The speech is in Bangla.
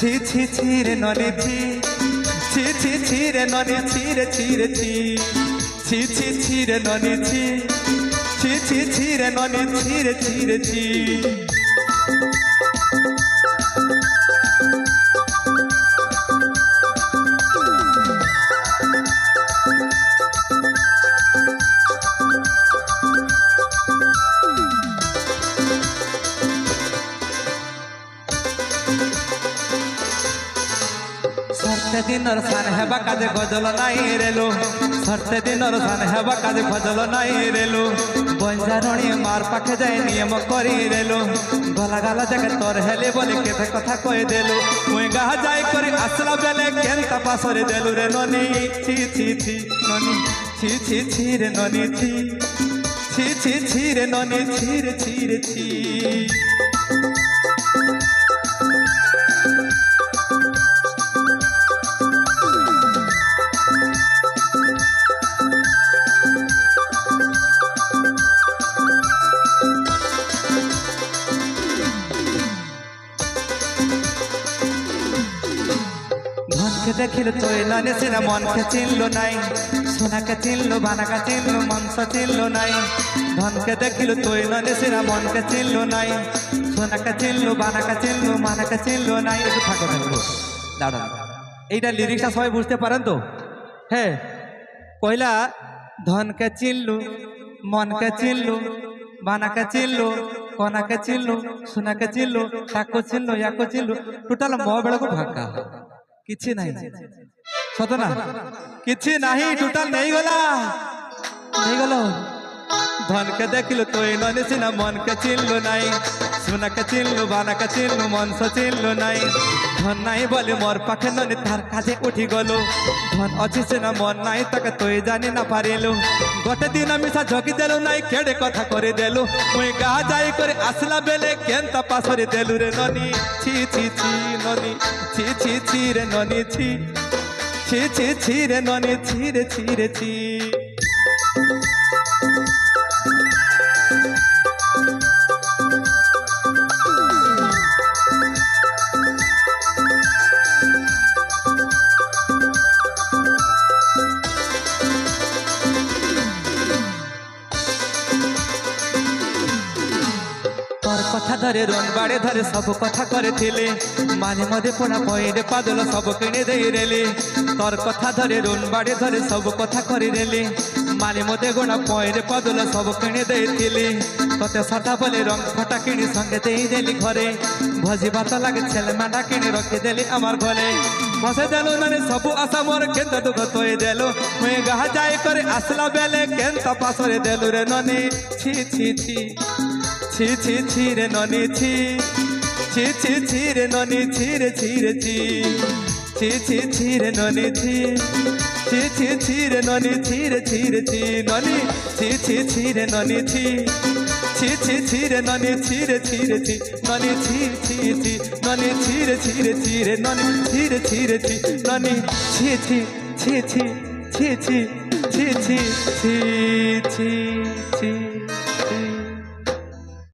ছি ছি ছিরে নরে ছি। ছি ছি ছিরে নরে ছিরে ছিরে ছি ছি। ছি ছিরে নরে ছি। ছি ছি ছিরে নরে ছিরে ছিরে ছি। সরতে দিনর সান হেবা কাজে গজল নাই রেলো সরতে দিনর সান হেবা কাজে গজল নাই রেলো বঞ্জারণী মার পাখে যাই নিয়ম করি রেলো গলা গালা জায়গা তোর হেলে বলে কেতে কথা কয়ে দেলু মুই গাহ যাই করে আসলা বেলে কেন তাপাসরে দেলু রে ননি। ছি ছি ছি, ননি। ছি ছি ছি রে ননি, ছি। ছি ছি ছি রে ননি ছি রে ছি রে, ছি। চোখে দেখিল তোয় ননে সিনা মনকে চিনল নাই। সোনাকে চিনল, বানাকে চিনল মাংস চিনল নাই। ধনকে দেখিল তোয় ননে সিনা মনকে চিনল নাই। সোনাকে চিনল, বানাকে চিনল, মানাকে চিনল নাই। একটু থাকে থাকব দাঁড়া এইটা লিরিক্সটা সবাই বুঝতে পারেন তো? হ্যাঁ। পয়লা ধনকে চিনলু, মনকে চিনলু, বানাকে চিনলু, কনাকে চিনলু, সোনাকে চিনলু টাকো চিনলু, ইয়াকো চিনলু। টোটাল ম বেড়ে ঢাকা କିଛି ନାହିଁ ସତ ନା କିଛି ନାହିଁ ଟୋଟାଲ ନେଇଗଲା ନେଇଗଲ ধনকে দেখিলু তুই ননি সিনা, মনকে চিনলু নাই। সোনাকে চিনলু, বানাকে চিনলু, মনস চিনলু নাই। ধন নাই বলে মোর পাখে ননি তার কাজে উঠি গলু। ধন অছি সিনা, মন নাই তাকে তুই জানি না পারিলু। গোটে দিন মিশা ঝকি দেলু নাই, কেড়ে কথা করে দেলু। মুই গা যাই করে আসলা বেলে কেন তা পাশরে দেলু রে ননি। ছি ছি ছি, ননি। ছি ছি ছি রে ননি, ছি। ছি ছি ছি রে ননি, ছি রে ছি রে, ছি। কথা ধরে রন বাড়ে ধরে সব কথা করেছিলে। মাঝে মাঝে পোড়া পয়ের পাদল সব কিনে দেই রেলে। তোর কথা ধরে রন বাড়ে ধরে সব কথা করে রেলে। মানে মধ্যে গোড়া পয়ের পাদল সব কিনে দেইথিলি তোতে সাদা বলে রং ফটা কিনে সঙ্গে দেই দেলি ঘরে। ভজি ভাত লাগে ছেলে মাটা কিনে রখে দেলি আমার ঘরে। বসে দেলো মানে সবু আশা মোর কেন দুঃখ তোই দেলো। মুই গাহা যাই করে আসলা বেলে কেন তপাসরে দেলু রে ননি। ছি ছি ছি। ছি ছি ছি রে ননি ছি ছি ছি ছি রে ননি ছি রে ছি ছি ছি ছি ছি রে ননি ছি ছি ছি ছি রে ননি ছি রে ছি ননি ছি ছি ছি রে ননি ছি ছি ছি ছি রে ননি ছি রে ছি ননি ছি ছি ছি ননি ছি রে ছি রে ছি রে ননি ছি রে ছি রে ছি ননি ছি ছি ছি ছি ছি ছি ছি ছি ছি ছি ছি